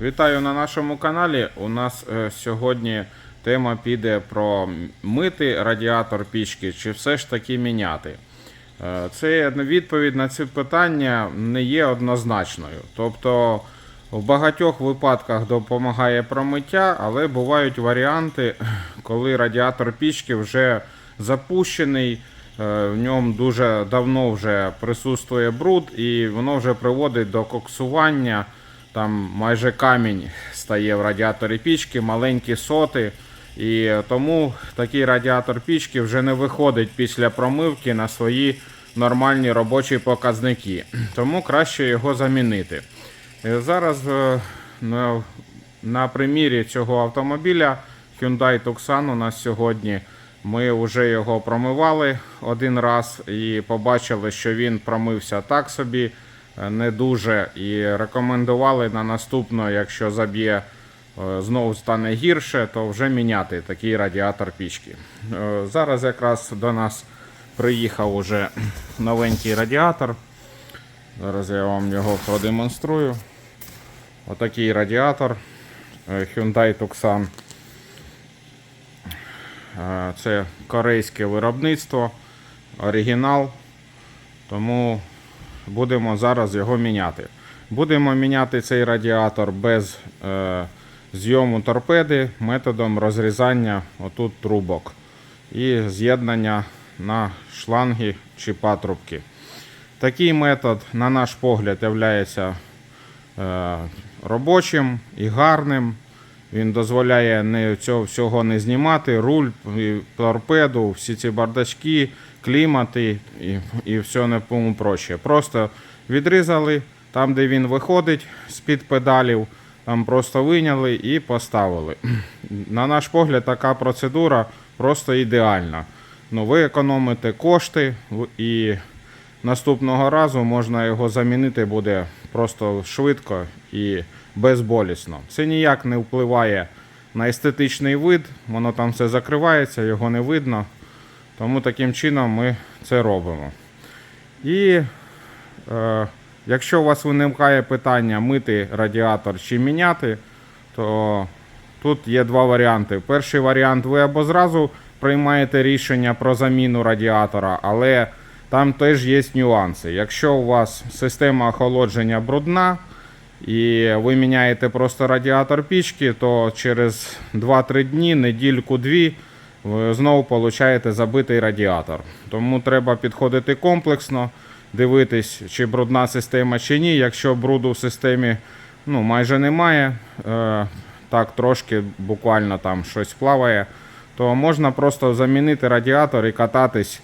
Вітаю на нашому каналі. У нас е, сьогодні тема піде про мити радіатор пічки чи все ж таки міняти. Е, Це відповідь на це питання не є однозначною. Тобто в багатьох випадках допомагає промиття, але бувають варіанти, коли радіатор пічки вже запущений, е, в ньому дуже давно вже присутствує бруд, і воно вже приводить до коксування. Там майже камінь стає в радіаторі пічки, маленькі соти. І тому такий радіатор пічки вже не виходить після промивки на свої нормальні робочі показники. Тому краще його замінити. Е, Зараз е, на, примірі цього автомобіля Hyundai Tucson у нас сьогодні. Ми вже його промивали один раз і побачили, що він промився так собі, не дуже. І рекомендували на наступну, якщо заб'є е, знову стане гірше, то вже міняти такий радіатор пічки. Е, Зараз якраз до нас приїхав уже новенький радіатор. Зараз я вам його продемонструю. Отакий радіатор е, Hyundai Tucson. Це корейське виробництво, оригінал. Тому будемо зараз його міняти. Будемо міняти цей радіатор без е, зйому торпеди методом розрізання отут трубок і з'єднання на шланги чи патрубки. Такий метод, на наш погляд, є е, робочим і гарним. Він дозволяє не цього всього не знімати, руль, торпеду, всі ці бардачки, клімати і, і все не тому проще. Просто відрізали там, де він виходить з-під педалів, там просто виняли і поставили. На наш погляд, така процедура просто ідеальна. Ну, ви економите кошти і наступного разу можна його замінити буде просто швидко і безболісно. Це ніяк не впливає на естетичний вид, воно там все закривається, його не видно. Тому таким чином ми це робимо. І е, якщо у вас виникає питання мити радіатор чи міняти, то тут є два варіанти. Перший варіант ви або зразу приймаєте рішення про заміну радіатора, але там теж є нюанси. Якщо у вас система охолодження брудна і ви міняєте просто радіатор пічки, то через 2-3 дні, недільку-дві, ви знову получаєте забитий радіатор. Тому треба підходити комплексно, дивитись, чи брудна система чи ні. Якщо бруду в системі ну, майже немає, е, так трошки буквально там щось плаває, то можна просто замінити радіатор і кататись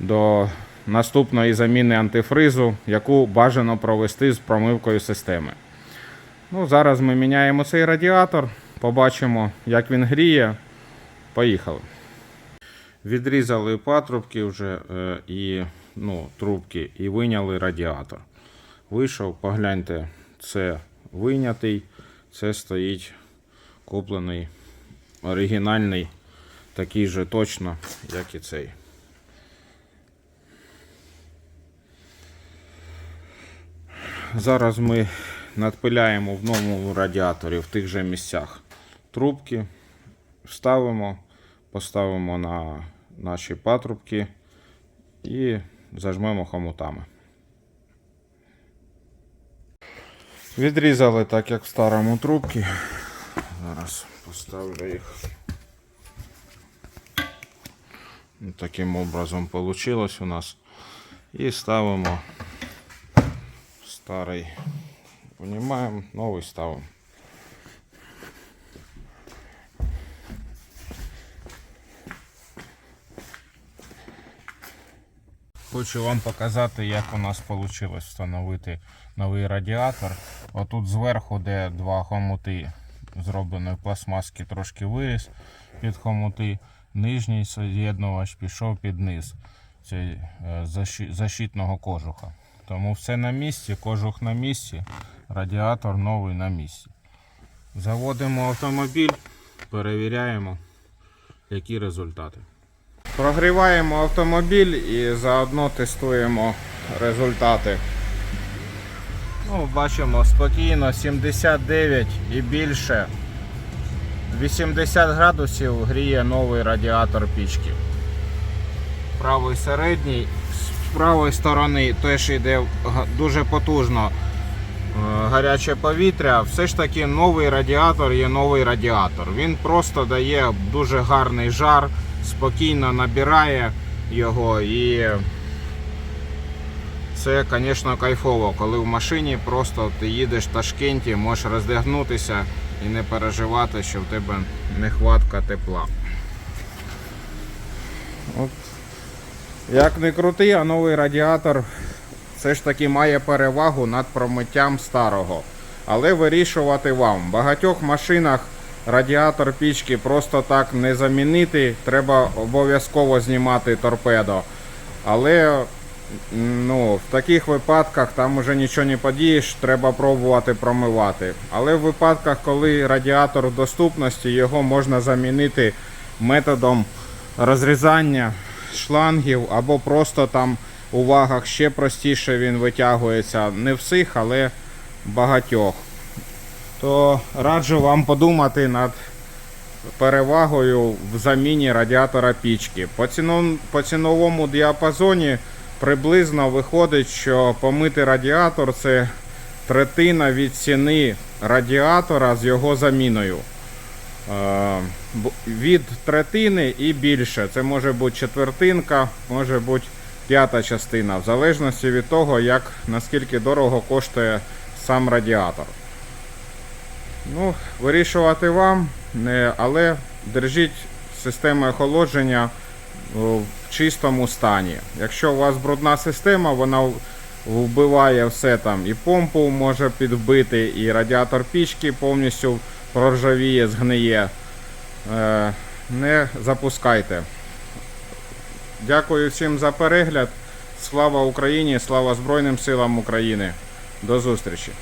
до наступної заміни антифризу, яку бажано провести з промивкою системи. Ну, зараз ми міняємо цей радіатор, побачимо, як він гріє. Поїхали. Відрізали патрубки вже е, і ну, трубки і виняли радіатор. Вийшов, погляньте, це вийнятий, це стоїть куплений оригінальний, такий же точно, як і цей. Зараз ми надпиляємо в новому радіаторі в тих же місцях трубки, вставимо, поставимо на наші патрубки і зажмемо хомутами. Відрізали так, як в старому трубки. Зараз поставлю їх. Таким образом вийшло у нас. І ставимо старий. Винімаємо, новий ставимо. Хочу вам показати, як у нас вийшло встановити новий радіатор. Отут зверху, де два хомути зробленої пластмаски, трошки виріс під хомути. Нижній з'єднувач пішов під низ е, защи- защитного кожуха. Тому все на місці, кожух на місці, радіатор новий на місці. Заводимо автомобіль, перевіряємо, які результати. Прогріваємо автомобіль і заодно тестуємо результати. Ну, бачимо спокійно 79 і більше. 80 градусів гріє новий радіатор пічки. Правий середній, правої сторони теж йде дуже потужно е, гаряче повітря. Все ж таки новий радіатор є новий радіатор. Він просто дає дуже гарний жар, спокійно набирає його і це, звісно, кайфово, коли в машині просто ти їдеш в Ташкенті, можеш роздягнутися і не переживати, що в тебе нехватка тепла. От. Як не крути, а новий радіатор все ж таки має перевагу над промиттям старого. Але вирішувати вам. В багатьох машинах радіатор пічки просто так не замінити. Треба обов'язково знімати торпедо. Але ну, в таких випадках там уже нічого не подієш, треба пробувати промивати. Але в випадках, коли радіатор в доступності, його можна замінити методом розрізання шлангів або просто там у вагах ще простіше він витягується. Не всіх, але багатьох. То раджу вам подумати над перевагою в заміні радіатора пічки. По, ціну, по ціновому діапазоні приблизно виходить, що помити радіатор це третина від ціни радіатора з його заміною. Е, від третини і більше. Це може бути четвертинка, може бути п'ята частина, в залежності від того, як наскільки дорого коштує сам радіатор. Ну, вирішувати вам, але держіть систему охолодження в чистому стані. Якщо у вас брудна система, вона вбиває все там. І помпу може підбити, і радіатор пічки повністю проржавіє, згниє. Е, не запускайте. Дякую всім за перегляд. Слава Україні, слава Збройним силам України. До зустрічі!